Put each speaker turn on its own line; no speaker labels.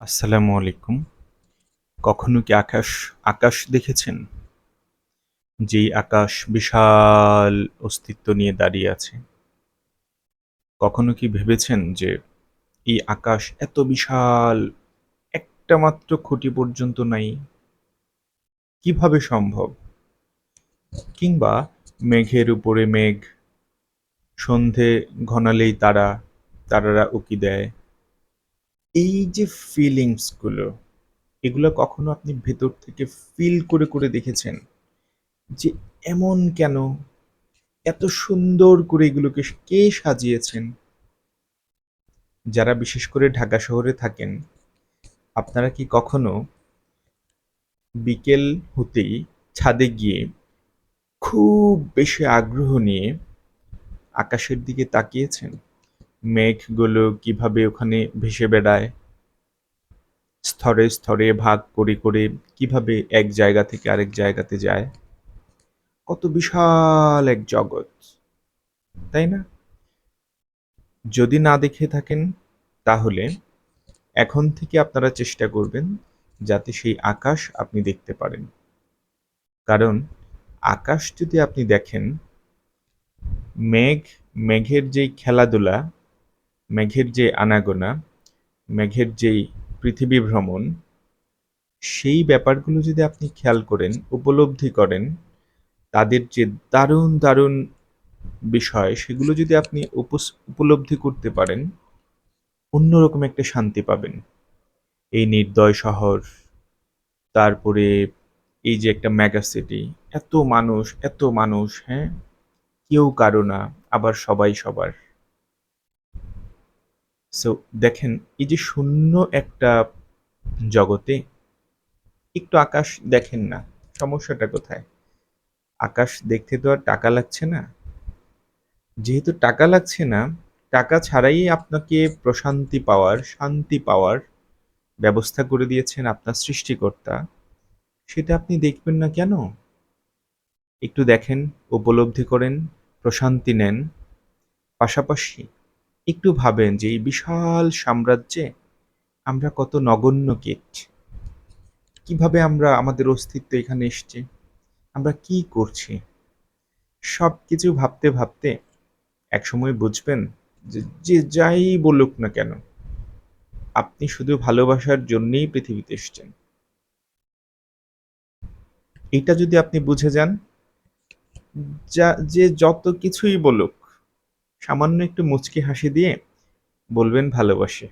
আসসালামু আলাইকুম। কখনো কি আকাশ আকাশ দেখেছেন? যেই আকাশ বিশাল অস্তিত্ব নিয়ে দাঁড়িয়ে আছে। কখনো কি ভেবেছেন যে এই আকাশ এত বিশাল, একটা মাত্র খুঁটি পর্যন্ত নাই? কীভাবে সম্ভব? কিংবা মেঘের উপরে মেঘ, সন্ধে ঘনালেই তারা, তারারা উকি দেয়। এই যে ফিলিংসগুলো এগুলো কখনো আপনি ভেতর থেকে ফিল করে করে দেখেছেন? যে এমন কেন? এত সুন্দর করে এগুলোকে কে সাজিয়েছেন? যারা বিশেষ করে ঢাকা শহরে থাকেন, আপনারা কি কখনো বিকেল হতেই ছাদে গিয়ে খুব বেশি আগ্রহ নিয়ে আকাশের দিকে তাকিয়েছেন? মেঘগুলো কীভাবে ওখানে ভেসে বেড়ায়? স্তরে স্তরে ভাগ করে করে কীভাবে এক জায়গা থেকে আরেক জায়গাতে যায়? কত বিশাল এক জগৎ, তাই না? যদি না দেখে থাকেন, তাহলে এখন থেকে আপনারা চেষ্টা করবেন যাতে সেই আকাশ আপনি দেখতে পারেন। কারণ আকাশ যদি আপনি দেখেন, মেঘ, মেঘের যেই খেলাধুলা মেঘের যে আনাগোনা, মেঘের যেই পৃথিবী ভ্রমণ, সেই ব্যাপারগুলো যদি আপনি খেয়াল করেন, উপলব্ধি করেন, তাদের যে দারুণ দারুণ বিষয়, সেগুলো যদি আপনি উপলব্ধি করতে পারেন, অন্যরকম একটা শান্তি পাবেন। এই নির্দয় শহর, তারপরে এই যে একটা মেগা সিটি এত মানুষ এত মানুষ হ্যাঁ? কেউ কারও না, আবার সবাই সবার। সো দেখেন, এই যে শূন্য একটা জগতে একটু আকাশ দেখেন না, সমস্যাটা কোথায়? আকাশ দেখতে তো আর টাকা লাগছে না। যেহেতু টাকা লাগছে না, টাকা ছাড়াই আপনাকে প্রশান্তি পাওয়ার, শান্তি পাওয়ার ব্যবস্থা করে দিয়েছেন আপনার সৃষ্টিকর্তা। সেটা আপনি দেখবেন না কেন? একটু দেখেন, উপলব্ধি করেন, প্রশান্তি নেন। পাশাপাশি একটু ভাবেন যে এই বিশাল সাম্রাজ্যে আমরা কত নগণ্য কীট। কীভাবে আমরা আমাদের অস্তিত্ব এখানে এসছে? আমরা কি করছি? সব কিছু ভাবতে ভাবতে একসময় বুঝবেন যে যে যাই বলুক না কেন, আপনি শুধু ভালোবাসার জন্যেই পৃথিবীতে এসছেন। এটা যদি আপনি বুঝে যান, যা, যে যত কিছুই বলুক সামান্য একটু মুচকি হাসি দিয়ে বলবেন ভালোবাসে।